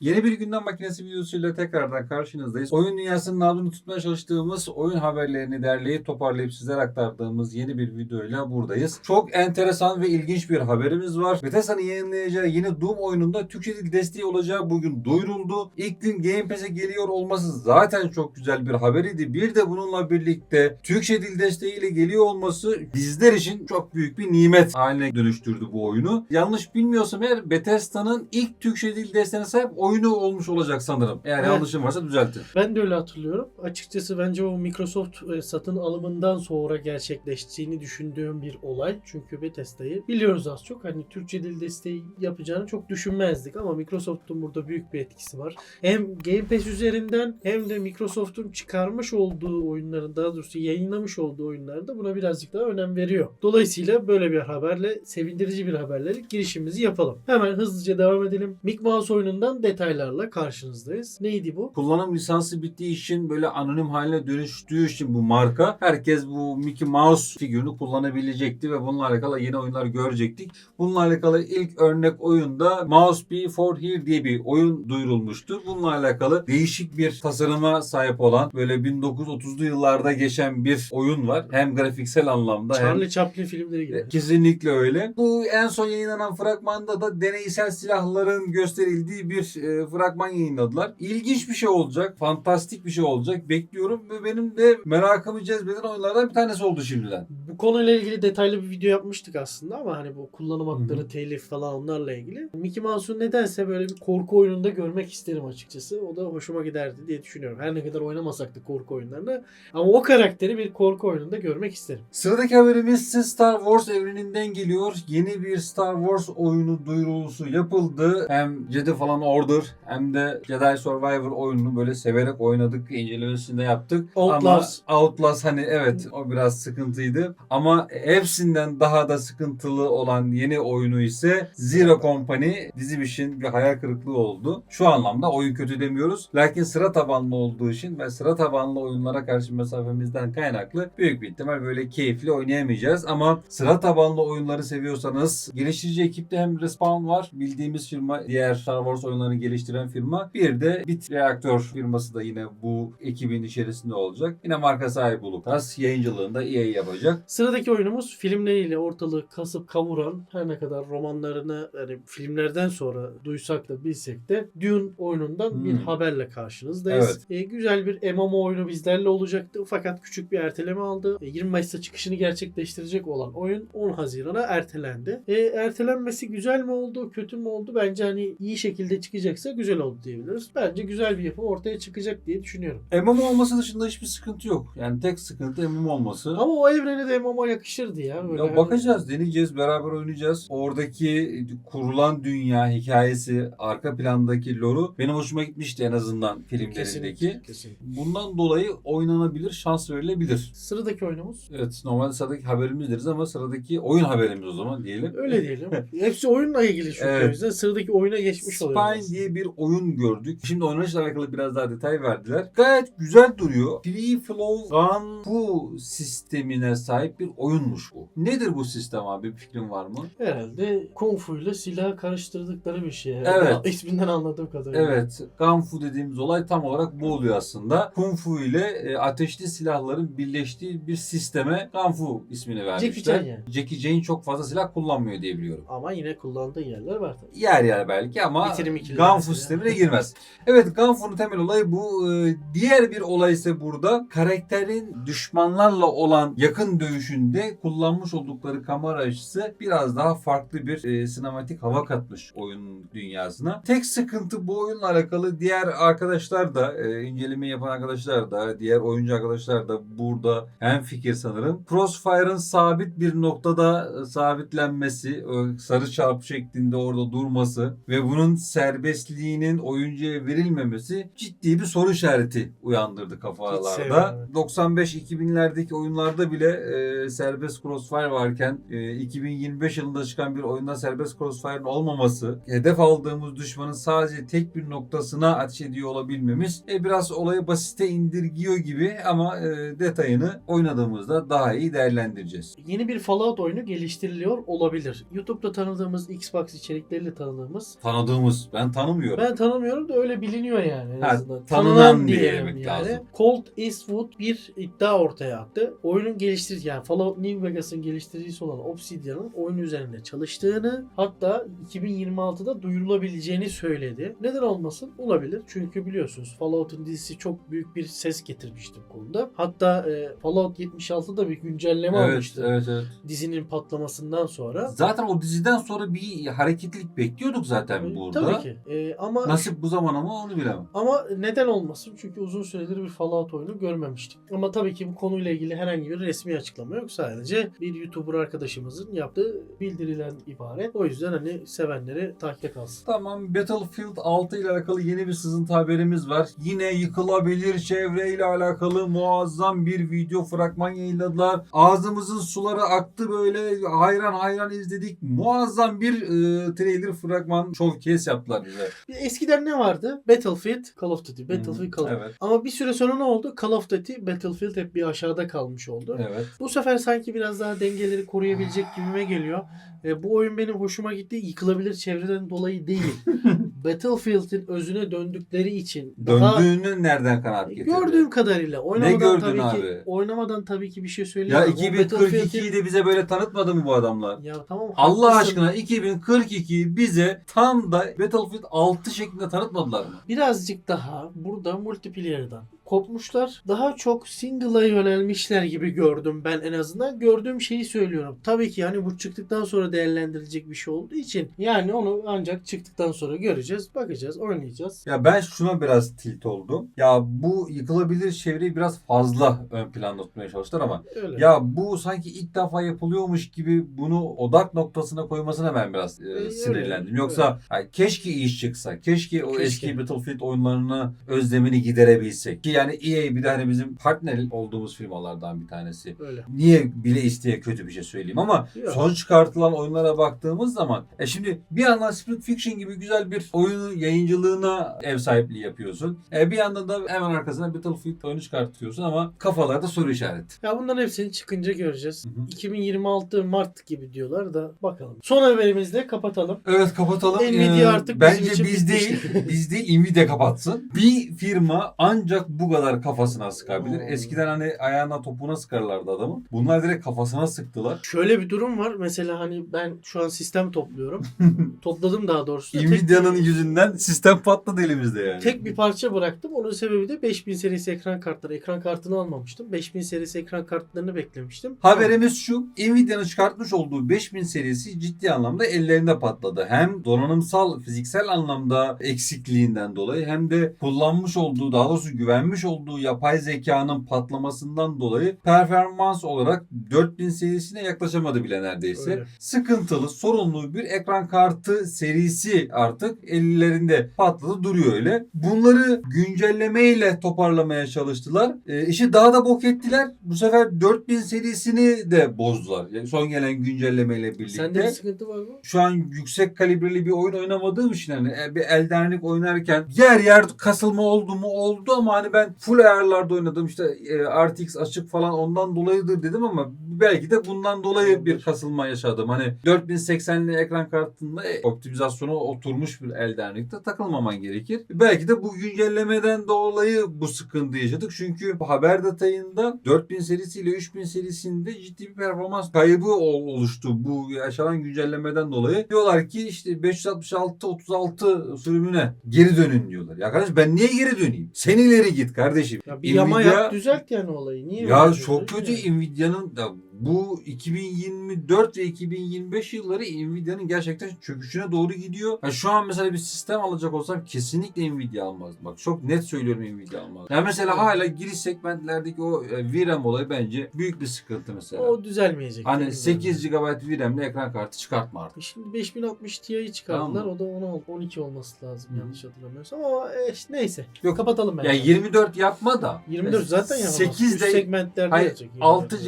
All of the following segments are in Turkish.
Yeni bir gündem makinesi videosuyla tekrardan karşınızdayız. Oyun dünyasının nabzını tutmaya çalıştığımız oyun haberlerini derleyip toparlayıp sizlere aktardığımız yeni bir videoyla buradayız. Çok enteresan ve ilginç bir haberimiz var. Bethesda'nın yayınlayacağı yeni Doom oyununda Türkçe dil desteği olacağı bugün duyuruldu. İlk gün Game Pass'e geliyor olması zaten çok güzel bir haberiydi. Bir de bununla birlikte Türkçe dil desteğiyle geliyor olması bizler için çok büyük bir nimet haline dönüştürdü bu oyunu. Yanlış bilmiyorsam eğer Bethesda'nın ilk Türkçe dil desteğine sahip oyunu olmuş olacak sanırım. Eğer Evet. yanlışım varsa düzeltin. Ben de öyle hatırlıyorum. Açıkçası bence o Microsoft e, satın alımından sonra gerçekleştiğini düşündüğüm bir olay. Çünkü Bethesda'yı biliyoruz az çok. Hani Türkçe dil desteği yapacağını çok düşünmezdik ama Microsoft'un burada büyük bir etkisi var. Hem Game Pass üzerinden hem de Microsoft'un çıkarmış olduğu oyunların daha doğrusu yayınlamış olduğu oyunlarda buna birazcık daha önem veriyor. Dolayısıyla böyle bir haberle sevindirici bir haberle girişimizi yapalım. Hemen hızlıca devam edelim. Mick Mouse oyunundan detaylarla karşınızdayız. Neydi bu? Kullanım lisansı bittiği için böyle anonim haline dönüştüğü için bu marka herkes bu Mickey Mouse figürünü kullanabilecekti ve bununla alakalı yeni oyunlar görecektik. Bununla alakalı ilk örnek oyunda Mouse Be For Here diye bir oyun duyurulmuştu. Bununla alakalı değişik bir tasarıma sahip olan böyle 1930'lu yıllarda geçen bir oyun var. Hem grafiksel anlamda hem Charlie Chaplin filmleri gibi. Kesinlikle öyle. Bu en son yayınlanan fragmanda da deneysel silahların gösterildiği bir e, fragman yayınladılar. İlginç bir şey olacak. Fantastik bir şey olacak. Bekliyorum ve benim de merakımı cezbeden oyunlardan bir tanesi oldu şimdiden. Bu konuyla ilgili detaylı bir video yapmıştık aslında ama hani bu kullanım hakları, telif falan onlarla ilgili. Mickey Mouse'u nedense böyle bir korku oyununda görmek isterim açıkçası. O da hoşuma giderdi diye düşünüyorum. Her ne kadar oynamasak da korku oyunlarını ama o karakteri bir korku oyununda görmek isterim. Sıradaki haberimiz Star Wars evreninden geliyor. Yeni bir Star Wars oyunu duyurulusu yapıldı. Hem Jedi Fallen Order hem de Jedi Survivor oyununu böyle severek oynadık. incelemesini de yaptık. Outlast. Ama Outlast hani evet o biraz sıkıntıydı. Ama hepsinden daha da sıkıntılı olan yeni oyunu ise Zero Company bizim için bir hayal kırıklığı oldu. Şu anlamda oyun kötü demiyoruz. Lakin sıra tabanlı olduğu için ve sıra tabanlı oyunlara karşı mesafemizden kaynaklı büyük bir ihtimal böyle keyifli oynayamayacağız. Ama sıra tabanlı oyunları seviyorsanız geliştirici ekipte hem Respawn var bildiğimiz firma diğer Star Wars oyunlarını geliştiren firma. Bir de Bit Reaktör firması da yine bu ekibin içerisinde olacak. Yine marka sahibi Lucas. Yayıncılığını da EA yapacak. Sıradaki oyunumuz filmleriyle ortalığı kasıp kavuran her ne kadar romanlarını yani filmlerden sonra duysak da bilsek de Dune oyunundan bir Hmm. haberle karşınızdayız. E, güzel bir MMO oyunu bizlerle olacaktı fakat küçük bir erteleme aldı. E, 20 Mayıs'ta çıkışını gerçekleştirecek olan oyun 10 Haziran'a ertelendi. E, ertelenmesi güzel mi oldu, kötü mü oldu? Bence hani iyi şekilde çıkacaksa güzel oldu diyebiliriz. Bence güzel bir yapım ortaya çıkacak diye düşünüyorum. MMO olması dışında hiçbir sıkıntı yok. Yani tek sıkıntı MMO olması. Ama o evrene de MMO yakışırdı ya. Böyle Ya hani- bakacağız, deneyeceğiz, beraber oynayacağız. Oradaki kurulan dünya hikayesi, arka plandaki lore'u benim hoşuma gitmişti en azından filmlerindeki. Kesinlikle, kesinlikle. Bundan dolayı oynanabilir, şans verilebilir. Sıradaki oyunumuz Evet, normalde sıradaki haberimiz deriz ama sıradaki oyun haberimiz o zaman diyelim. öyle diyelim. Hepsi oyunla ilgili çünkü Evet. yüzden sıradaki oyuna geçmiş oluyoruz. Spine diye bir oyun gördük. Şimdi oynanışla alakalı biraz daha detay verdiler. Gayet güzel duruyor. Free Flow Gun bu sistemine sahip bir oyunmuş bu. Nedir bu sistem abi? Bir fikrin var mı? Herhalde Kung Fu ile silah karıştırdıkları bir şey. Evet. İsminden anladığım kadarıyla. Evet, Kung Fu dediğimiz olay tam olarak bu oluyor aslında. Kung Fu ile e, ateşli silahların birleştiği bir sisteme Kung Fu ismini vermişler. Jackie Chan yani. Jackie Chan çok fazla silah kullanmıyor diye biliyorum. Ama yine kullandığı yerler var tabii. Yer yer belki ama Bitirim ikili Gun Fu mesela. sistemine girmez. Evet Gun Fu'nun temel olayı bu. Ee, Diğer bir olay ise burada karakterin düşmanlarla olan yakın dövüşünde kullanmış oldukları kamera açısı biraz daha farklı bir e, sinematik hava katmış oyun dünyasına. Tek sıkıntı bu oyunla alakalı diğer arkadaşlar da e, inceleme yapan arkadaşlar da diğer oyuncu arkadaşlar da burada hem fikir sanırım. Crossfire'ın sabit bir noktada e, sabitlenmesi, sarı çarpı şeklinde orada durması ve bunun serbestliğinin oyuncuya verilmemesi ciddi bir soru işareti uyandırdı kafalarda. sevmem. 95-2000'lerdeki oyunlarda bile e, serbest crossfire varken e, 2025 yılında çıkan bir oyunda serbest crossfire'ın olmaması, hedef aldığımız düşmanın sadece tek bir noktasına ateş ediyor olabilmemiz e, biraz olayı basite indirgiyor gibi ama e, detayını oynadığımızda daha iyi değerlendireceğiz. Yeni bir Fallout oyunu geliştiriliyor olabilir. YouTube'da tanıdığımız Xbox içerikleriyle tanıdığımız Tanıdığımız, ben tanıdığım tanımıyorum. Ben tanımıyorum da öyle biliniyor yani en Ha, azından. tanınan diye diyelim yani. lazım. Colt Eastwood bir iddia ortaya attı. Oyunun geliştirici yani Fallout New Vegas'ın geliştiricisi olan Obsidian'ın oyun üzerinde çalıştığını hatta 2026'da duyurulabileceğini söyledi. Neden olmasın? Olabilir. Çünkü biliyorsunuz Fallout'un dizisi çok büyük bir ses getirmişti bu konuda. Hatta e, Fallout 76'da bir güncelleme Evet, almıştı. evet, evet. Dizinin patlamasından sonra. Zaten o diziden sonra bir hareketlilik bekliyorduk zaten burada. Tabii ki. E, ama Nasip bu zaman ama onu bilemem. Ama neden olmasın? Çünkü uzun süredir bir Fallout oyunu görmemiştik. Ama tabii ki bu konuyla ilgili herhangi bir resmi açıklama yok. Sadece bir YouTuber arkadaşımızın yaptığı bildirilen ibaret. O yüzden hani sevenleri takipte kalsın. Tamam Battlefield 6 ile alakalı yeni bir sızıntı haberimiz var. Yine yıkılabilir çevreyle alakalı muazzam bir video fragman yayınladılar. Ağzımızın suları aktı böyle hayran hayran izledik. Muazzam bir e, trailer fragman showcase yaptılar bize. Eskiden ne vardı? Battlefield, Call of Duty. Battlefield, Call of Duty. Evet. Ama bir süre sonra ne oldu? Call of Duty, Battlefield hep bir aşağıda kalmış oldu. Evet. Bu sefer sanki biraz daha dengeleri koruyabilecek gibime geliyor. E, bu oyun benim hoşuma gitti. Yıkılabilir çevreden dolayı değil. Battlefield'in özüne döndükleri için daha Döndüğünü nereden kanaat getirdin? gördüğüm kadarıyla oynamadan gördün tabii abi? ki oynamadan tabii ki bir şey Ya söyleyemem. O 2042'yi de bize böyle tanıtmadı mı bu adamlar? ya tamam Allah haklısın. aşkına 2042'yi bize tam da Battlefield 6 şeklinde tanıtmadılar mı? birazcık daha burada multiplayer'dan kopmuşlar. Daha çok single'a yönelmişler gibi gördüm ben en azından. Gördüğüm şeyi söylüyorum. Tabii ki yani bu çıktıktan sonra değerlendirilecek bir şey olduğu için yani onu ancak çıktıktan sonra göreceğiz, bakacağız, oynayacağız. Ya ben şuna biraz tilt oldum. Ya bu yıkılabilir çevreyi biraz fazla ön planda tutmaya çalıştılar ama Öyle. ya bu sanki ilk defa yapılıyormuş gibi bunu odak noktasına koymasına ben biraz e, öyle, sinirlendim. Yoksa ya keşke iş çıksa. Keşke o Keşke. eski Battlefield oyunlarını özlemini giderebilsek. Ki yani EA bir de hani bizim partner olduğumuz firmalardan bir tanesi. Öyle. Niye bile isteye kötü bir şey söyleyeyim ama Yok. son çıkartılan oyunlara baktığımız zaman e şimdi bir yandan Split Fiction gibi güzel bir oyunun yayıncılığına ev sahipliği yapıyorsun. E bir yandan da hemen arkasına Battlefield oyunu çıkartıyorsun ama kafalarda soru işareti. Ya bunların hepsini çıkınca göreceğiz. Hı hı. 2026 Mart gibi diyorlar da bakalım. Son haberimizle kapatalım. Evet kapatalım. Nvidia Ee, artık bizim bence için biz değil, bitmiştir. biz değil Nvidia kapatsın. Bir firma ancak bu kadar kafasına sıkabilir. Oo. Eskiden hani ayağına topuna sıkarlardı adamın. Bunlar direkt kafasına sıktılar. Şöyle bir durum var. Mesela hani ben şu an sistem topluyorum. Topladım daha doğrusu. da. Tek- Nvidia'nın yüzünden sistem patladı elimizde yani. Tek bir parça bıraktım. Onun sebebi de 5000 serisi ekran kartları. Ekran kartını almamıştım. 5000 serisi ekran kartlarını beklemiştim. Haberimiz şu. Nvidia'nın çıkartmış olduğu 5000 serisi ciddi anlamda ellerinde patladı. Hem donanımsal, fiziksel anlamda eksikliğinden dolayı hem de kullanmış olduğu, daha doğrusu güvenmiş olduğu yapay zekanın patlamasından dolayı performans olarak 4000 serisine yaklaşamadı bile neredeyse. Öyle. Sıkıntılı, sorunlu bir ekran kartı serisi artık ellerinde patladı duruyor öyle. Bunları güncellemeyle toparlamaya çalıştılar. E, işi daha da bok ettiler. Bu sefer 4000 serisini de bozdular. Yani son gelen güncellemeyle birlikte. Sende bir sıkıntı var mı? Şu an yüksek kalibreli bir oyun oynamadığım için hani e, bir Elden Ring oynarken yer yer kasılma oldu mu oldu ama hani ben full ayarlarda oynadım işte e, RTX açık falan ondan dolayıdır dedim ama belki de bundan dolayı bir kasılma yaşadım. Hani 4080'li ekran kartında e, optimizasyonu oturmuş bir Elden Ring'de takılmaman gerekir. Belki de bu güncellemeden dolayı bu sıkıntı yaşadık. Çünkü haber detayında 4000 serisiyle 3000 serisinde ciddi bir performans kaybı ol- oluştu bu yaşanan güncellemeden dolayı. Diyorlar ki işte 566 36 sürümüne geri dönün diyorlar. Ya kardeş ben niye geri döneyim? Sen ileri git kardeşim. Ya bir yama Nvidia- yap düzelt yani olayı. Niye ya çok kötü yani? Nvidia'nın bu 2024 ve 2025 yılları Nvidia'nın gerçekten çöküşüne doğru gidiyor. Ya şu an mesela bir sistem alacak olsam kesinlikle Nvidia almazdım. Bak çok net söylüyorum Nvidia almaz. Ya mesela hala giriş segmentlerdeki o e, VRAM olayı bence büyük bir sıkıntı mesela. O düzelmeyecek. Hani Değil mi? 8 GB VRAM'le ekran kartı çıkartma artık. Şimdi 5060 Ti'yi çıkardılar. Tamam. O da 10 12 olması lazım Hı. yanlış hatırlamıyorsam. Ama e, işte neyse. Yok. Kapatalım ben. Ya 24 yapma da. 24 zaten yapamaz. 8 Üst de segmentlerde Hayır yapacak 24 6 yapamaz.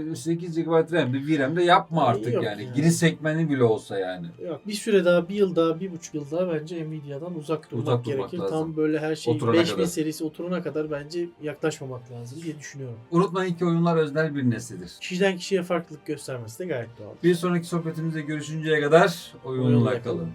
RAM'de 8 GB RAM'de VRAM'de yapma artık yok yani. ya. Giriş segmenti bile olsa yani. Yok, bir süre daha, bir yıl daha, bir buçuk yıl daha bence Nvidia'dan uzak durmak Uzak durmak gerekir. lazım. Tam böyle her şey Oturana 5000 kadar. serisi oturana kadar bence yaklaşmamak lazım diye düşünüyorum. Unutmayın ki oyunlar öznel bir neslidir. Kişiden kişiye farklılık göstermesi de gayet doğal. Bir sonraki sohbetimizde görüşünceye kadar oyunla Oyunla kalın. kalın.